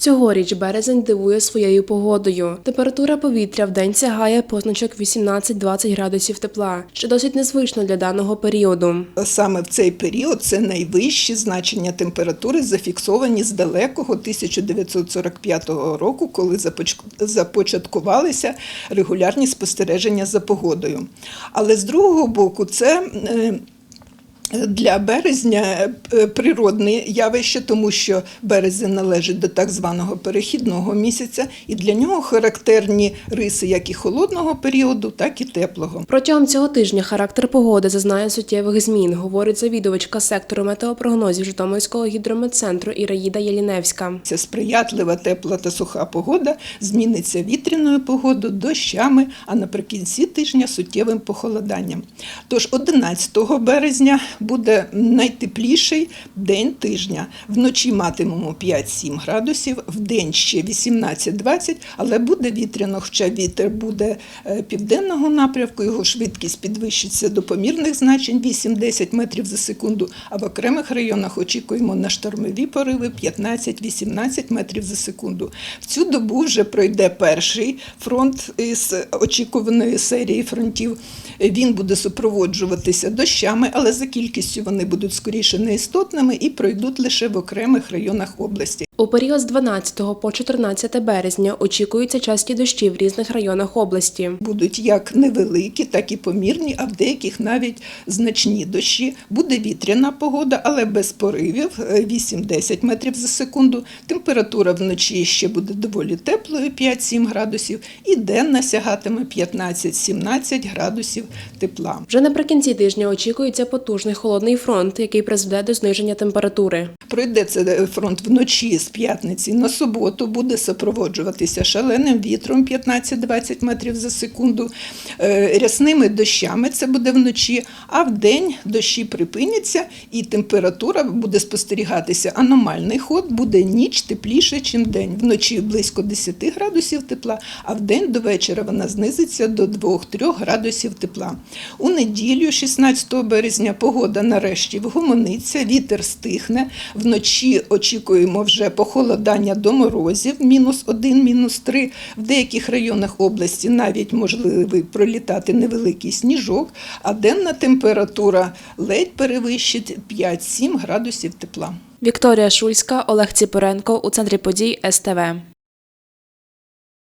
Цьогоріч березень дивує своєю погодою. Температура повітря в день сягає позначок 18-20 градусів тепла, що досить незвично для даного періоду. Саме в цей період це найвищі значення температури, зафіксовані з далекого 1945 року, коли започ- започаткувалися регулярні спостереження за погодою. Але з другого боку, це е, для березня е, природне явище, тому що березень належить до так званого перехідного місяця, і для нього характерні риси як і холодного періоду, так і теплого. Протягом цього тижня характер погоди зазнає суттєвих змін, говорить завідувачка сектору метеопрогнозів Житомирського гідрометцентру Іраїда Єліневська. Ця сприятливо тепла та суха погода зміниться вітряною погодою, дощами, а наприкінці тижня суттєвим похолоданням. Тож 11 березня буде найтепліший день тижня. Вночі матимемо 5-7 градусів, в день ще 18-20, але буде вітряно, хоча вітер буде е, південного напрямку, його швидкість підвищиться до помірних значень 8-10 метрів за секунду, а в окремих районах очікуємо на штормові пориви 15-18 метрів за секунду. В цю добу вже пройде перший фронт із очікуваної серії фронтів. Він буде супроводжуватися дощами, але за кількістю вони будуть скоріше неістотними і пройдуть лише в окремих районах області. У період з 12 по 14 березня очікуються часті дощі в різних районах області. Будуть як невеликі, так і помірні, а в деяких навіть значні дощі. Буде вітряна погода, але без поривів е, 8-10 метрів за секунду. Температура вночі ще буде доволі теплою 5-7 градусів, і денна сягатиме 15-17 градусів тепла. Вже наприкінці тижня очікується потужний холодний фронт, який призведе до зниження температури. Пройде цей фронт вночі з п'ятниці на суботу, буде супроводжуватися шаленим вітром 15-20 метрів за секунду, е, рясними дощами це буде вночі, а вдень дощі припиняться і температура буде спостерігатися аномальний ход, буде ніч тепліше, ніж день. Вночі близько 10 градусів тепла, а вдень до вечора вона знизиться до 2-3 градусів тепла. У неділю, 16 березня, погода нарешті вгомониться, вітер стихне. Вночі очікуємо вже похолодання до морозів, мінус 1, мінус 3. В деяких районах області навіть можливий пролітати невеликий сніжок, а денна температура ледь перевищить 5-7 градусів тепла. Вікторія Шульська, Олег Ціпоренко у центрі подій СТВ.